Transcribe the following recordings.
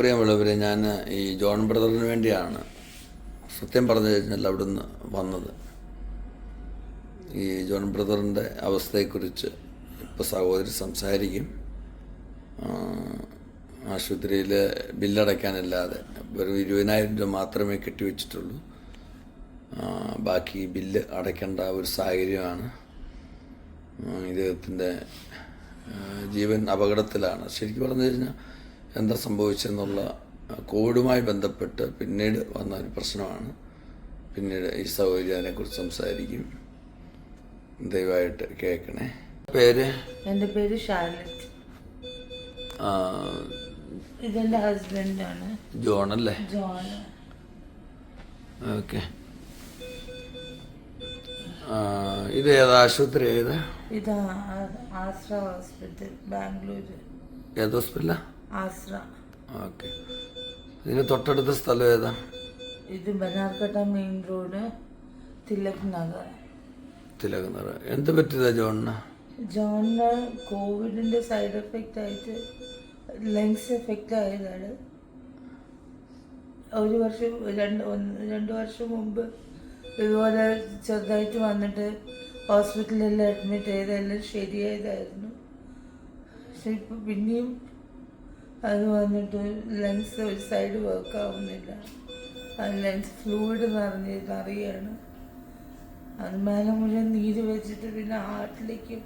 പ്രിയമുള്ളവരെ ഞാൻ ഈ ജോൺ ബ്രദറിന് വേണ്ടിയാണ് സത്യം പറഞ്ഞു കഴിഞ്ഞാൽ അവിടുന്ന് വന്നത്. ഈ ജോൺ ബ്രദറിന്റെ അവസ്ഥയെക്കുറിച്ച് ഇപ്പോൾ സഹോദരി സംസാരിക്കും. ആശുപത്രിയിൽ ബില്ലടയ്ക്കാനില്ലാതെ വെറും ഇരുപതിനായിരം രൂപ മാത്രമേ കെട്ടിവെച്ചിട്ടുള്ളൂ. ബാക്കി ബില്ല് അടയ്ക്കേണ്ട ഒരു സാഹചര്യമാണ്. ഇദ്ദേഹത്തിന്റെ ജീവൻ അപകടത്തിലാണ്. ശരിക്കും പറഞ്ഞു കഴിഞ്ഞാൽ എന്താ സംഭവിച്ചെന്നുള്ള കോവിഡുമായി ബന്ധപ്പെട്ട് പിന്നീട് വന്ന ഒരു പ്രശ്നമാണ്. പിന്നീട് ഈ സൗകര്യം അതിനെക്കുറിച്ച് സംസാരിക്കും. ദയവായിട്ട് കേൾക്കണേ. പേര്? എന്റെ പേര് ഷാർലറ്റ് ഇതെന്റെ ഹസ്ബൻഡാണ്. ജോൺ അല്ലേ? ജോൺ. ഓക്കെ. ഇത് ഏത്? ആശുപത്രി ഏതാ? ഇത് ആശ്ര ഹോസ്പിറ്റൽ ബാംഗ്ലൂർ ഏത് ഹോസ്പിറ്റലാ? ആശ്ര ഓക്കെ. ഇതിന് തൊട്ടടുത്ത സ്ഥലം ഏതാ? ഇത് ബനാർക്കട്ട മെയിൻ റോഡ് തിലക് നഗർ. തിലക് നഗർ. എന്ത് പറ്റിയതാ ജോണിന്? ജോണിന് കോവിഡിന്റെ സൈഡ് എഫക്റ്റ് ആയിട്ട് ലങ്സ് എഫക്റ്റ് ആയതാണ്. ഒരു വർഷം രണ്ട് രണ്ട് വർഷം മുമ്പ് ഇതുപോലെ ചെറുതായിട്ട് വന്നിട്ട് ഹോസ്പിറ്റലിൽ അഡ്മിറ്റ് ചെയ്തെല്ലാം ശരിയായതായിരുന്നു. പക്ഷെ ഇപ്പം പിന്നെയും അത് വന്നിട്ട് ലെൻസ് ഒരു സൈഡ് വർക്ക് ആവുന്നില്ല. ആ ലെൻസ് ഫ്ലൂയിഡ് നിറഞ്ഞ് നിറയാണ് അത് മേലെ മുഴുവൻ നീര് വെച്ചിട്ട് പിന്നെ ഹാർട്ടിലേക്ക്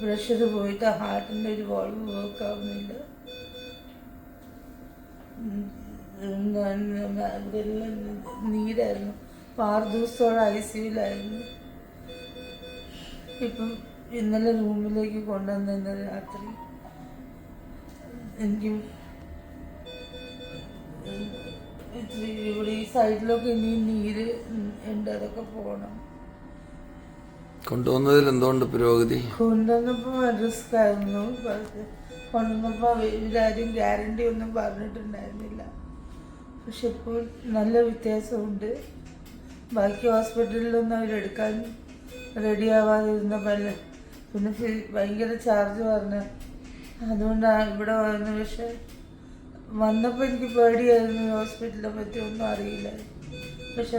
പ്രഷർ പോയിട്ട് ഹാർട്ടിന്റെ ഒരു വോൾവ് വർക്ക് ആവുന്നില്ല. നീരായിരുന്നു. അപ്പം ആറ് ദിവസത്തോളം ഐ സിയുലായിരുന്നു ഇപ്പം ഇന്നലെ റൂമിലേക്ക് കൊണ്ടുവന്ന ഇന്നലെ രാത്രി. എനിക്ക് ഇവിടെ ഈ സൈഡിലൊക്കെ ഇനി നീര് ഉണ്ട്. അതൊക്കെ പോകണം കൊണ്ടുവന്നതിൽ എന്തുകൊണ്ട് പുരോഗതി? കൊണ്ടുവന്നപ്പോൾ റിസ്ക് ആയിരുന്നു കൊണ്ടുവന്നപ്പോൾ ഇവരാരും ഗ്യാരണ്ടി ഒന്നും പറഞ്ഞിട്ടുണ്ടായിരുന്നില്ല. പക്ഷെ ഇപ്പോൾ നല്ല വ്യത്യാസമുണ്ട്. ബാക്കി ഹോസ്പിറ്റലിലൊന്നും അവരെടുക്കാൻ റെഡി ആവാതിരുന്ന പല പിന്നെ ഭയങ്കര ചാർജ് പറഞ്ഞു അതുകൊണ്ടാണ് ഇവിടെ വന്നു പക്ഷെ വന്നപ്പോൾ എനിക്ക് പേടിയായിരുന്നു ഹോസ്പിറ്റലിനെ പറ്റി ഒന്നും അറിയില്ല. പക്ഷെ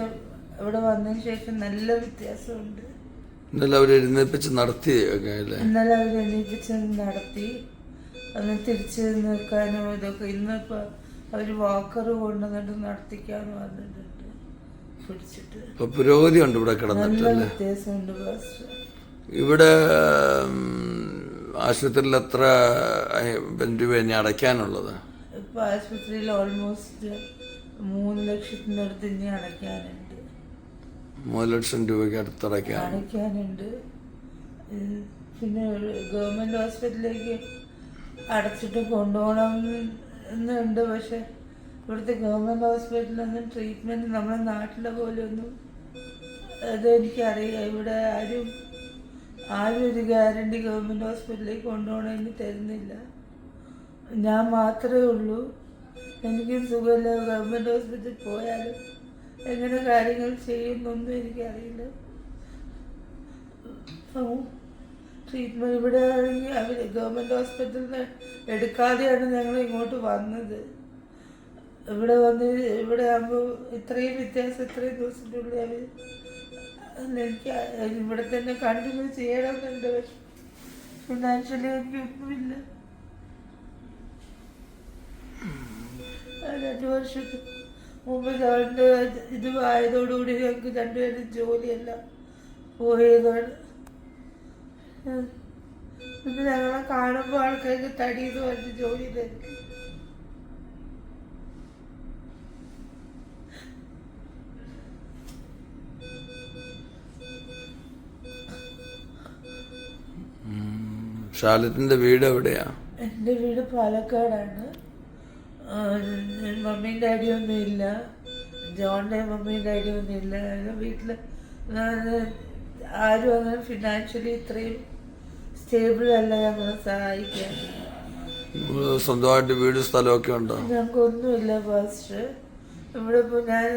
ഇവിടെ വന്നതിന് ശേഷം നല്ല വ്യത്യാസമുണ്ട്. ഇന്നലെ അവർ എഴുന്നേൽപ്പിച്ച് നടത്തി ഇന്നലെ അവർ എണീപ്പിച്ച് നടത്തി. അന്ന് തിരിച്ച് നിൽക്കാനും ഇതൊക്കെ ഇന്നിപ്പോൾ അവർ വാക്കർ കൊണ്ടുവന്നിട്ട് നടത്തിക്കാന്ന് പറഞ്ഞിട്ടുണ്ട് പിടിച്ചിട്ട്. പുരോഗതി ഉണ്ട് ഇവിടെ കിടന്നിട്ട് നല്ല അല്ലേ? വ്യത്യാസമുണ്ട് ഇവിടെ ആശുപത്രിയിൽ എത്ര രൂപ ഇനി അടയ്ക്കാനുള്ളത്? ഇപ്പൊ ആശുപത്രിയിൽ ഓൾമോസ്റ്റ് മൂന്ന് അടുത്ത് ഇനി അടയ്ക്കാനുണ്ട്. മൂന്ന് ലക്ഷം രൂപയ്ക്ക് അടുത്തടയ്ക്കാൻ അടയ്ക്കാനുണ്ട്. ഉം, പിന്നെ ഗവൺമെന്റ് ഹോസ്പിറ്റലിലേക്ക് അടച്ചിട്ട് കൊണ്ടുപോകണം എന്നുണ്ട് പക്ഷെ ഇവിടുത്തെ ഗവൺമെന്റ് ഹോസ്പിറ്റലൊന്നും ട്രീറ്റ്മെന്റ് നമ്മുടെ നാട്ടിലെ പോലെ ഒന്നും അത് എനിക്കറിയാം. ഇവിടെ ആരും ആരും ഒരു ഗ്യാരണ്ടി ഗവൺമെന്റ് ഹോസ്പിറ്റലിലേക്ക് കൊണ്ടുപോകണമെന്ന് തരുന്നില്ല. ഞാൻ മാത്രമേ ഉള്ളൂ. എനിക്കും സുഖമില്ല. ഗവൺമെന്റ് ഹോസ്പിറ്റലിൽ പോയാലും എങ്ങനെ കാര്യങ്ങൾ ചെയ്യുന്നൊന്നും എനിക്കറിയില്ല. ട്രീറ്റ്മെന്റ് ഇവിടെ ആണെങ്കിൽ അവർ ഗവൺമെന്റ് ഹോസ്പിറ്റലിൽ എടുക്കാതെയാണ് ഞങ്ങൾ ഇങ്ങോട്ട് വന്നത്. ഇവിടെ വന്ന് ഇവിടെ ആകുമ്പോൾ ഇത്രയും വ്യത്യാസം ഇത്രയും ദിവസത്തിനുള്ളിൽ അവർ എനിക്ക് ഇവിടെ തന്നെ കണ്ടിന്യൂ ചെയ്യണമെന്നുണ്ട് പക്ഷെ ഫിനാൻഷ്യലി എനിക്കൊന്നുമില്ല രണ്ട് വർഷത്തിൽ മുമ്പ് ഇത് ആയതോടുകൂടി ഞങ്ങൾക്ക് രണ്ടുപേരും ജോലിയെല്ലാം പോയതാണ്. പിന്നെ ഞങ്ങളെ കാണുമ്പോൾ ആൾക്കാർക്ക് തടി എന്ന് പറഞ്ഞ് ജോലി തരും. ഷാലറ്റിന്റെ വീട് എവിടെയാ? എന്റെ വീട് പാലക്കാടാണ്. മമ്മിയും ഡാഡിയും ഒന്നും ഇല്ല ജോണിന്റെ മമ്മിയും ഡാഡിയും ഒന്നും ഇല്ല ഞങ്ങളുടെ വീട്ടിൽ ആരും അങ്ങനെ ഫിനാൻഷ്യലി ഇത്രയും സ്റ്റേബിൾ അല്ല ഞങ്ങളെ സഹായിക്കാൻ. സ്വന്തമായിട്ട് വീട് സ്ഥലമൊക്കെ ഉണ്ടോ? ഞങ്ങൾക്കൊന്നുമില്ല ഫാസ്റ്റ് ഇവിടെ ഇപ്പോൾ ഞാൻ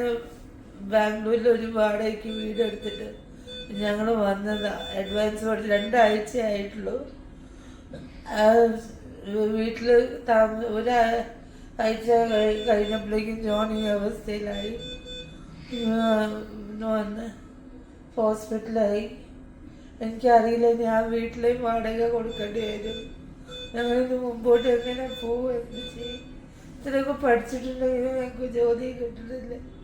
ബാംഗ്ലൂരിൽ ഒരു വാടകയ്ക്ക് വീട് എടുത്തിട്ട് ഞങ്ങൾ വന്നതാ. അഡ്വാൻസ് രണ്ട് രണ്ടാഴ്ച ആയിട്ടുള്ളൂ വീട്ടിൽ താമ ഒരു ആഴ്ച കഴി- കഴിഞ്ഞപ്പോഴേക്കും ഈ അവസ്ഥയിലായി. വന്ന് ഹോസ്പിറ്റലായി. എനിക്കറിയില്ല ഞാൻ വീട്ടിലേയും വാടക കൊടുക്കേണ്ടി വരും. ഞങ്ങളിത് മുമ്പോട്ട് എങ്ങനെ പോകും എന്ത് ചെയ്യും ഇത്രയൊക്കെ പഠിച്ചിട്ടുണ്ടെങ്കിലും ഞങ്ങൾക്ക് ജോലി കിട്ടുന്നില്ല.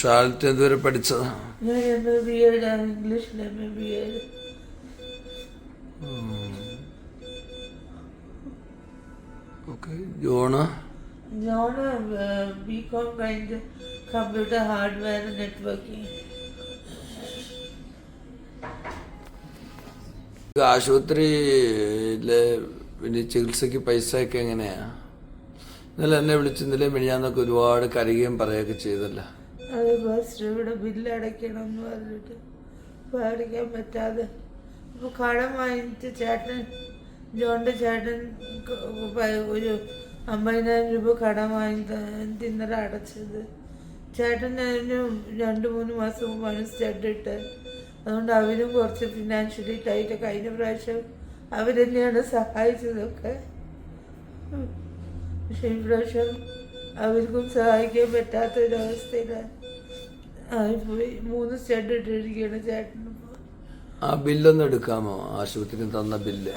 ഷാലറ്റ് എന്തുവരെ പഠിച്ചതാ? Okay John? John B Com കഴിഞ്ഞ് കമ്പ്യൂട്ടർ ഹാർഡ്വെയർ നെറ്റ്വർക്കിംഗ് ആശുപത്രിയിലെ പിന്നെ ചികിത്സയ്ക്ക് പൈസ ഒക്കെ എങ്ങനെയാ? ഇന്നലെ എന്നെ വിളിച്ചിരുന്നില്ലേ മിനിഞ്ഞാന്നൊക്കെ ഒരുപാട് കരയുകയും പറയുകയൊക്കെ ചെയ്തല്ലോ? അത് ഫസ്റ്റ് ഇവിടെ ബില്ല് അടയ്ക്കണം എന്ന് പറഞ്ഞിട്ട് അടിക്കാൻ പറ്റാതെ. അപ്പോൾ കടം വാങ്ങിച്ച് ചേട്ടൻ ജോണ്ട ചേട്ടൻ ഒരു അമ്പതിനായിരം രൂപ കടം വാങ്ങി തിന്നറ അടച്ചത്? ചേട്ടൻ അതിന് രണ്ട് മൂന്ന് മാസം മുമ്പാണ് സ്റ്റഡ് ഇട്ട്. അതുകൊണ്ട് അവരും കുറച്ച് ഫിനാൻഷ്യലി ടൈറ്റ് കഴിഞ്ഞ പ്രാവശ്യം അവർ തന്നെയാണ് സഹായിച്ചതൊക്കെ പക്ഷേ ഇപ്രാവശ്യം അവർക്കും സഹായിക്കാൻ പറ്റാത്ത മൂന്ന് സ്റ്റഡ് ഇട്ടിരിക്കുകയാണ് ആ ബില്ലൊന്ന് എടുക്കാമോ? ആശുപത്രി തന്ന ബില്ല്.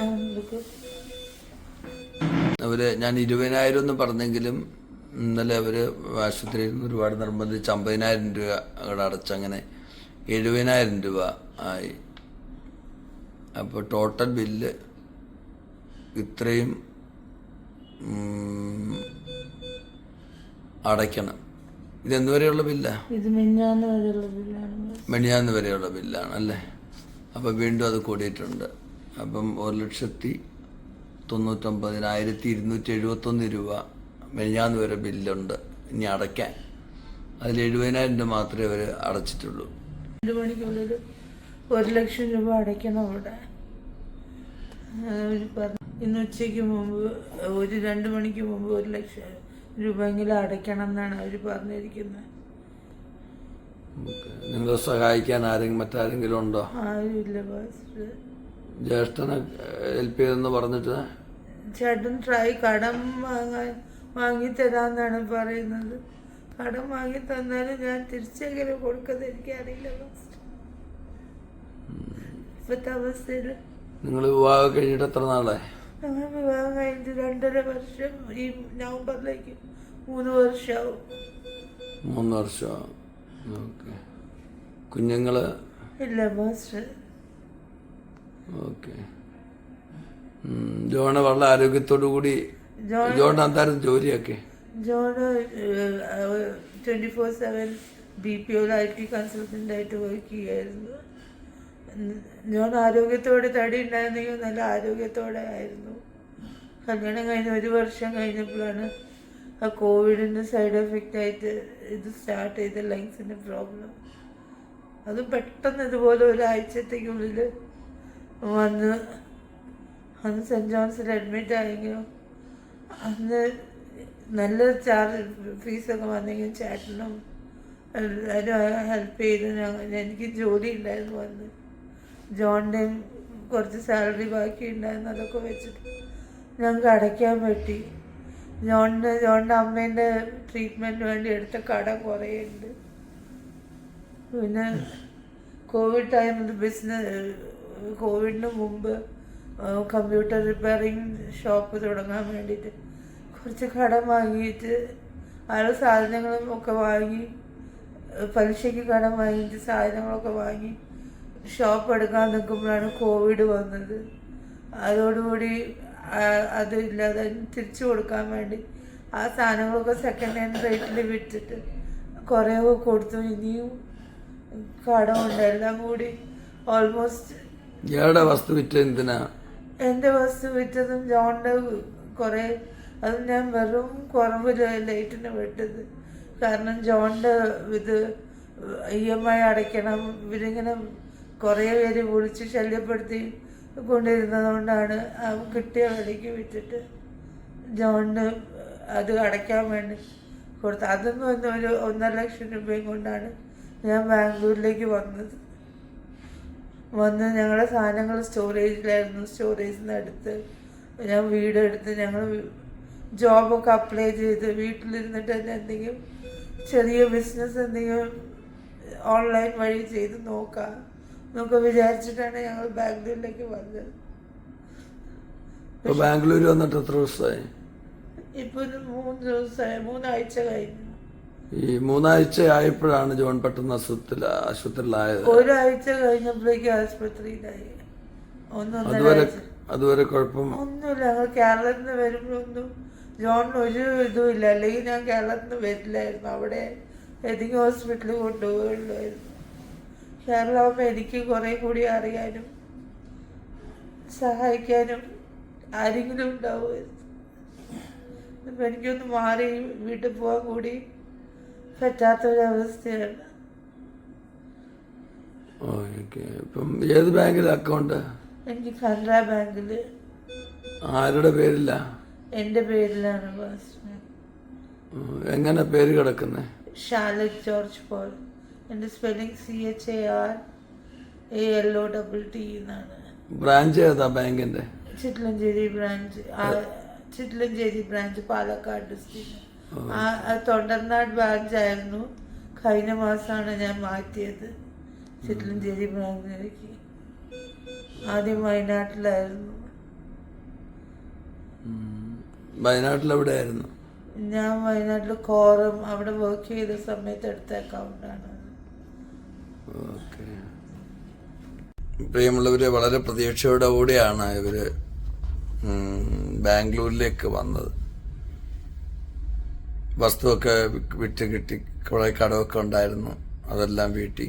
അവർ ഞാൻ ഇരുപതിനായിരം എന്ന് പറഞ്ഞെങ്കിലും ഇന്നലെ അവർ ആശുപത്രിയിൽ നിന്ന് ഒരുപാട് നിർബന്ധിച്ച് അമ്പതിനായിരം രൂപ അവിടെ അടച്ചങ്ങനെ എഴുപതിനായിരം രൂപ ആയി. അപ്പോൾ ടോട്ടൽ ബില്ല് ഇത്രയും അടയ്ക്കണം. ഇതെന്ന് വരെയുള്ള ബില്ലാ? ഇത് മിഞ്ഞാന്ന് വരെയുള്ള ബില്ലാണ് മെണിയാന്ന് വരെയുള്ള ബില്ലാണ് അല്ലേ? അപ്പോൾ വീണ്ടും അത് കൂടിയിട്ടുണ്ട്. അപ്പം ഒരു ലക്ഷത്തി തൊണ്ണൂറ്റൊമ്പതിനായിരത്തി ഇരുന്നൂറ്റി എഴുപത്തൊന്ന് രൂപ മെനിഞ്ഞാന്ന് വരെ ബില്ലുണ്ട്. ഇനി അടയ്ക്കാൻ. അതിൽ എഴുപതിനായിരം രൂപ മാത്രമേ അവർ അടച്ചിട്ടുള്ളൂ. രണ്ട് മണിക്കുള്ളിൽ ഒരു ലക്ഷം രൂപ അടയ്ക്കണം അവിടെ. അവർ പറഞ്ഞു. ഇന്ന് ഉച്ചയ്ക്ക് മുമ്പ് ഒരു രണ്ട് മണിക്ക് മുമ്പ് ഒരു ലക്ഷം. രൂപയെങ്കിലും അടയ്ക്കണം എന്നാണ് അവർ പറഞ്ഞിരിക്കുന്നത് നിങ്ങളെ സഹായിക്കാൻ ആരെങ്കിലും മറ്റാരെങ്കിലും ഉണ്ടോ? ആരുമില്ല ബസ് ജ്യേഷ്ഠനെ ഹെൽപ്പ് ചെയ്തെന്ന് പറഞ്ഞിട്ട്? ചേട്ടൻ ട്രൈ കടം വാങ്ങാൻ വാങ്ങിത്തരാന്നാണ് പറയുന്നത്. കടം വാങ്ങി തന്നാലും ഞാൻ തിരിച്ചെങ്കിലും കൊടുക്കുന്നത് എനിക്കറിയില്ല ബസ് ഇപ്പോഴത്തെ അവസ്ഥയിൽ നിങ്ങൾ വിവാഹം കഴിഞ്ഞിട്ട് എത്ര നാളായി? ഞങ്ങൾ വിവാഹം കഴിഞ്ഞിട്ട് രണ്ടര വർഷം ഈ നവംബറിലേക്ക് മൂന്ന് വർഷമാവും. മൂന്ന് വർഷം ഓക്കെ. കുഞ്ഞുങ്ങൾ ഇല്ല മാസ്റ്റർ. ഓക്കെ. ജോണ വളരെ ആരോഗ്യത്തോടു കൂടി ജോൺ എന്തായിരുന്നു ജോലിയൊക്കെ? John twenty four seven B P O I T കൺസൾട്ടന്റായിട്ട് work ചെയ്യായിരുന്നു ജോൺ ആരോഗ്യത്തോടെ തടി ഉണ്ടായിരുന്നെങ്കിൽ നല്ല ആരോഗ്യത്തോടെ ആയിരുന്നു. കല്യാണം കഴിഞ്ഞ് ഒരു വർഷം കഴിഞ്ഞപ്പോഴാണ് ആ കോവിഡിന്റെ സൈഡ് എഫക്റ്റ് ആയിട്ട് ഇത് സ്റ്റാർട്ട് ചെയ്ത ലങ്സിന്റെ പ്രോബ്ലം. അത് പെട്ടെന്ന് ഇതുപോലെ ഒരാഴ്ചത്തേക്കുള്ളിൽ വന്ന് അന്ന് സെന്റ് ജോൺസിൽ അഡ്മിറ്റ് ആയെങ്കിലും അന്ന് നല്ല ചാർജ് ഫീസൊക്കെ വന്നെങ്കിൽ ചേട്ടനും എല്ലാവരും ഹെൽപ്പ് ചെയ്ത്. ഞങ്ങൾ എനിക്ക് ജോലി ഉണ്ടായിരുന്നു വന്ന് ജോണിന്റെയും കുറച്ച് സാലറി ബാക്കി ഉണ്ടായിരുന്നു. അതൊക്കെ വെച്ചിട്ട് ഞങ്ങൾക്ക് അടയ്ക്കാൻ പറ്റി. ജോണിന്റെ ജോണിന്റെ അമ്മേന്റെ ട്രീറ്റ്മെന്റിന് വേണ്ടി എടുത്ത കട കുറേ ഉണ്ട് പിന്നെ കോവിഡ് ടൈമിൽ ബിസിനസ് കോവിഡിന് മുമ്പ് കമ്പ്യൂട്ടർ റിപ്പയറിങ് ഷോപ്പ് തുടങ്ങാൻ വേണ്ടിയിട്ട് കുറച്ച് കടം വാങ്ങിയിട്ട് ആൾ സാധനങ്ങളും ഒക്കെ വാങ്ങി പലിശയ്ക്ക് കടം വാങ്ങിയിട്ട് സാധനങ്ങളൊക്കെ വാങ്ങി ഷോപ്പ് എടുക്കാൻ നിൽക്കുമ്പോഴാണ് കോവിഡ് വന്നത്. അതോടുകൂടി അത് ഇല്ലാതെ തിരിച്ചു കൊടുക്കാൻ വേണ്ടി ആ സാധനങ്ങളൊക്കെ സെക്കൻഡ് ഹാൻഡ് റേറ്റിൽ വിറ്റിട്ട് കുറേയൊക്കെ കൊടുത്തു. ഇനിയും കടമുണ്ട് എല്ലാം കൂടി ഓൾമോസ്റ്റ് ഇയാളുടെ വസ്തു വിറ്റ എന്തിനാ? എന്റെ വസ്തു വിറ്റതും ജോണിന്റെ കുറേ അത് ഞാൻ വെറും കുറവ് ലൈറ്റിന് വിട്ടത്. കാരണം ജോണിന്റെ ഇത് ഇ എം ഐ അടയ്ക്കണം. ഇവരിങ്ങനെ കുറേ പേര് വിളിച്ച് ശല്യപ്പെടുത്തി. കൊണ്ടിരുന്നത് കൊണ്ടാണ് കിട്ടിയ വിലയ്ക്ക് വിറ്റിട്ട് ജോണിന് അത് അടയ്ക്കാൻ വേണ്ടി കൊടുത്തു അതൊന്നും ഒന്ന് ഒരു ഒന്നര ലക്ഷം രൂപയും കൊണ്ടാണ് ഞാൻ ബാംഗ്ലൂരിലേക്ക് വന്നത്. വന്ന് ഞങ്ങളുടെ സാധനങ്ങൾ സ്റ്റോറേജിലായിരുന്നു. സ്റ്റോറേജിൽ നിന്ന് എടുത്ത് ഞാൻ വീടെടുത്ത് ഞങ്ങൾ ജോബൊക്കെ അപ്ലൈ ചെയ്ത് വീട്ടിലിരുന്നിട്ട് തന്നെ എന്തെങ്കിലും ചെറിയ ബിസിനസ് എന്തെങ്കിലും ഓൺലൈൻ വഴി ചെയ്ത് നോക്കാം. എന്നൊക്കെ വിചാരിച്ചിട്ടാണ് ഞങ്ങൾ ബാംഗ്ലൂരിലേക്ക് വന്നത്. ഇപ്പൊ ബാംഗ്ലൂർ വന്നിട്ട് എത്ര ദിവസമായി? ഇപ്പൊ ഒരു മൂന്ന് ദിവസമായി മൂന്നാഴ്ച കഴിഞ്ഞു. ഈ മൂന്നാഴ്ച ആയപ്പോഴാണ് ജോൺ പെട്ടെന്ന് അസുഖത്തിൽ ആശുപത്രിയിലായത്. ഒരാഴ്ച കഴിഞ്ഞപ്പോഴേക്ക് ആശുപത്രിയിലായി. അതുവരെ അതുവരെ കുഴപ്പം ഒന്നുമില്ല ഞങ്ങൾ കേരളത്തിൽ നിന്ന് വരുമ്പോഴൊന്നും ജോണിന് ഒരു ഇതുമില്ല. അല്ലെങ്കിൽ ഞാൻ കേരളത്തിൽ നിന്ന് വരില്ലായിരുന്നു. അവിടെ ഏതെങ്കിലും ഹോസ്പിറ്റലിൽ കൊണ്ടുപോകുള്ളായിരുന്നു കേരളമാകുമ്പോൾ എനിക്ക് കുറേ കൂടി അറിയാനും സഹായിക്കാനും ആരെങ്കിലും ഉണ്ടാവുമായിരുന്നു ഇപ്പം എനിക്കൊന്ന് മാറി വീട്ടിൽ പോകാൻ കൂടി പറ്റാത്തൊരവസ്ഥയാണ്. ഓക്കെ ഇപ്പം ഏത് ബാങ്കിൽ അക്കൗണ്ട്? എനിക്ക് കനറ ബാങ്കിൽ ആരുടെ പേരില്ല എന്റെ പേരിലാണ് എങ്ങനെ പേര് കിടക്കുന്നേ? Charlotte George Paul. എന്റെ spelling C H A R A L O double T എന്നാണ്. ബ്രാഞ്ച് ഏതാ ബാങ്കിന്റെ Chittilanchery branch Chittilanchery branch Palakkad district ആ ആ തൊണ്ടർനാട് ബ്രാഞ്ച് ആയിരുന്നു. കഴിഞ്ഞ മാസമാണ് ഞാൻ മാറ്റിയത്. ചിറ്റലഞ്ചേരി ബ്രാഞ്ചിലേക്ക് ആദ്യം വയനാട്ടിലായിരുന്നു. വയനാട്ടിൽ എവിടെയായിരുന്നു ഞാൻ വയനാട്ടിൽ കോറം അവിടെ വർക്ക് ചെയ്ത സമയത്ത് എടുത്ത അക്കൗണ്ടാണ് പ്രിയമുള്ളവരെ വളരെ പ്രതീക്ഷയോടെ കൂടിയാണ് ഇവർ ബാംഗ്ലൂരിലേക്ക് വന്നത്. വസ്തുവൊക്കെ വിറ്റ് കിട്ടി കുറെ കടമൊക്കെ ഉണ്ടായിരുന്നു അതെല്ലാം വീട്ടി.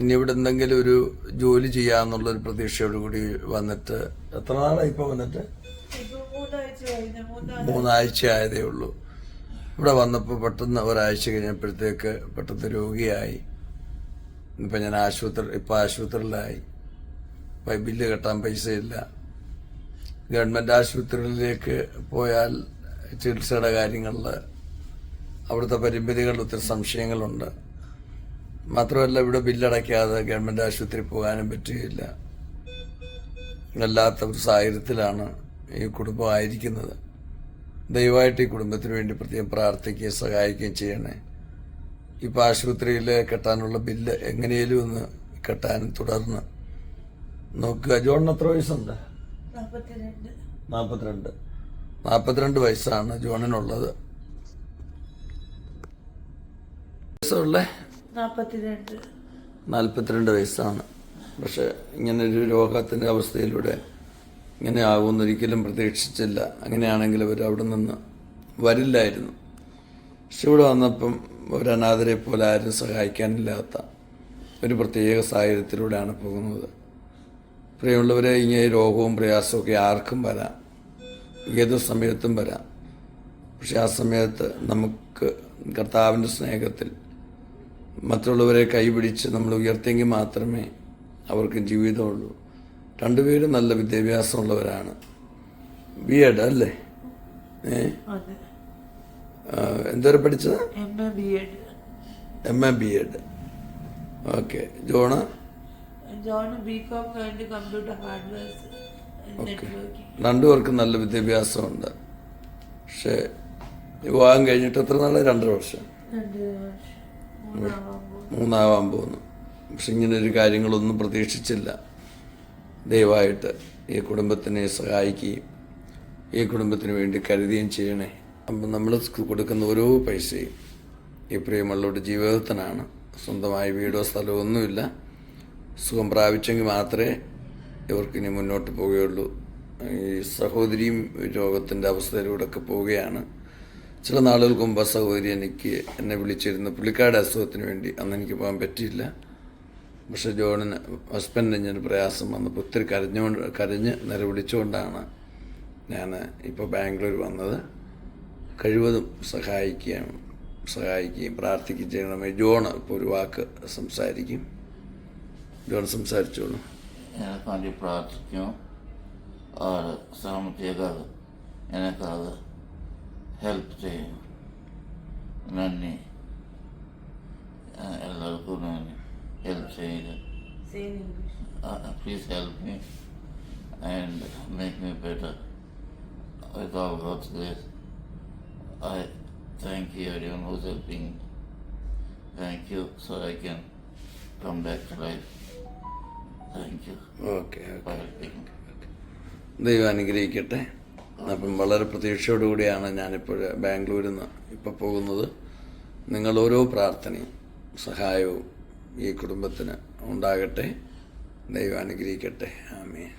ഇനി ഇവിടെ എന്തെങ്കിലും ഒരു ജോലി ചെയ്യാന്നുള്ളൊരു പ്രതീക്ഷയോട് കൂടി വന്നിട്ട് എത്ര നാളായി ഇപ്പൊ വന്നിട്ട്? മൂന്നാഴ്ച ആയതേ ഉള്ളൂ. ഇവിടെ വന്നപ്പോൾ പെട്ടെന്ന് ഒരാഴ്ച കഴിഞ്ഞപ്പോഴത്തേക്ക് പെട്ടെന്ന് രോഗിയായി. ഇപ്പം ഞാൻ ആശുപത്രി ഇപ്പം ആശുപത്രിയിലായി. ഇപ്പം ബില്ല് കെട്ടാൻ പൈസയില്ല. ഗവൺമെന്റ് ആശുപത്രികളിലേക്ക് പോയാൽ ചികിത്സയുടെ കാര്യങ്ങളിൽ അവിടുത്തെ പരിമിതികൾ ഒത്തിരി സംശയങ്ങളുണ്ട്. മാത്രമല്ല ഇവിടെ ബില്ലടയ്ക്കാതെ ഗവൺമെന്റ് ആശുപത്രി പോകാനും പറ്റുകയില്ല. അല്ലാത്ത ഒരു സാഹചര്യത്തിലാണ് ഈ കുടുംബം ആയിരിക്കുന്നത്. ദയവായിട്ട് ഈ കുടുംബത്തിന് വേണ്ടി പ്രത്യേകം പ്രാർത്ഥിക്കുകയും സഹായിക്കുകയും ചെയ്യണേ. ഇപ്പം ആശുപത്രിയിൽ കെട്ടാനുള്ള ബില്ല് എങ്ങനെയും ഒന്ന് കെട്ടാൻ തുടർന്ന് നോക്കുക. ജോണിന് എത്ര വയസ്സുണ്ട്? നാൽപ്പത്തിരണ്ട് നാൽപ്പത്തിരണ്ട് വയസ്സാണ് ജോണിനുള്ളത്. നാൽപ്പത്തിരണ്ട് വയസ്സാണ്. പക്ഷെ ഇങ്ങനെ ഒരു രോഗത്തിന്റെ അവസ്ഥയിലൂടെ ഇങ്ങനെ ആകുമെന്നൊരിക്കലും പ്രതീക്ഷിച്ചില്ല. അങ്ങനെയാണെങ്കിൽ അവർ അവിടെ നിന്ന് വരില്ലായിരുന്നു. പക്ഷെ ഇവിടെ വന്നപ്പം ഒരു അനാഥരെ പോലെ ആരും സഹായിക്കാനില്ലാത്ത ഒരു പ്രത്യേക സാഹചര്യത്തിലൂടെയാണ് പോകുന്നത്. പ്രിയമുള്ളവരെ ഇങ്ങനെ രോഗവും പ്രയാസവും ഒക്കെ ആർക്കും വരാം. ഏത് സമയത്തും വരാം. പക്ഷെ ആ സമയത്ത് നമുക്ക് കർത്താവിന്റെ സ്നേഹത്തിൽ മറ്റുള്ളവരെ കൈപിടിച്ച് നമ്മൾ ഉയർത്തിയെങ്കിൽ മാത്രമേ അവർക്ക് ജീവിതമുള്ളൂ. രണ്ടുപേരും നല്ല വിദ്യാഭ്യാസമുള്ളവരാണ്. ബി എഡ് അല്ലേ? ഏ? എന്തോരം പഠിച്ചത്? M A B Ed okay John? John B Com കഴിഞ്ഞ് കമ്പ്യൂട്ടർ ഹാർഡ്വെയർസ് രണ്ടുപേർക്കും നല്ല വിദ്യാഭ്യാസമുണ്ട്. പക്ഷേ വിവാഹം കഴിഞ്ഞിട്ട് എത്ര നാളെ രണ്ടര വർഷം. രണ്ട് മൂന്നാവാൻ പോകുന്നു. പക്ഷെ ഇങ്ങനെ ഒരു കാര്യങ്ങളൊന്നും പ്രതീക്ഷിച്ചില്ല. ദയവായിട്ട് ഈ കുടുംബത്തിനെ സഹായിക്കുകയും ഈ കുടുംബത്തിന് വേണ്ടി കരുതുകയും ചെയ്യണേ. അപ്പം നമ്മൾ കൊടുക്കുന്ന ഓരോ പൈസയും ഈ പ്രിയമുള്ളവരുടെ ജീവിതത്തിനാണ്. സ്വന്തമായ വീടോ സ്ഥലമോ ഒന്നുമില്ല. സുഖം പ്രാപിച്ചെങ്കിൽ മാത്രമേ ഇവർക്ക് ഇനി മുന്നോട്ട് പോവുകയുള്ളൂ ഈ സഹോദരിയും രോഗത്തിന്റെ അവസ്ഥയിലൂടെയൊക്കെ പോവുകയാണ്. ചില നാളുകൾക്ക് മുമ്പ് സഹോദരി എനിക്ക് എന്നെ വിളിച്ചിരുന്ന. പുള്ളിക്കാട് അസുഖത്തിന് വേണ്ടി അന്ന് എനിക്ക് പോകാൻ പറ്റിയില്ല. പക്ഷെ ജോണിന് ഹസ്ബൻഡിന് ഞാൻ പ്രയാസം വന്നപ്പോൾ ഒത്തിരി കരഞ്ഞുകൊണ്ട് കരഞ്ഞ് നിലവിളിച്ചുകൊണ്ടാണ് ഞാൻ ഇപ്പോൾ ബാംഗ്ലൂർ വന്നത്. കഴിവതും സഹായിക്കുകയും സഹായിക്കുകയും പ്രാർത്ഥിക്കുകയും ചെയ്യണമേ ജോൺ ഇപ്പോൾ ഒരു വാക്ക് സംസാരിക്കും ജോൺ സംസാരിച്ചോളൂ எனக்கு வேண்டி பிரார்த்திக்கும் அவர் சாமர்த்தியக்காக எனக்காக ஹெல்ப் செய்யும் நன்றி அஹ் எல்லாருக்கும் நான் ஹெல்ப் செய்து say in English. Uh, please help me and make me better. I thank you everyone who's helping. Thank you so I can come back to life. Thank you okay okay for helping. ദൈവം അനുഗ്രഹിക്കട്ടെ അപ്പം വളരെ പ്രതീക്ഷയോടുകൂടിയാണ് ഞാനിപ്പോൾ ബാംഗ്ലൂരിൽ നിന്ന് ഇപ്പോൾ പോകുന്നത് നിങ്ങൾ ഓരോ പ്രാർത്ഥനയും സഹായവും ഈ കുടുംബത്തിന് ഉണ്ടാകട്ടെ ദൈവം അനുഗ്രഹിക്കട്ടെ ആമേൻ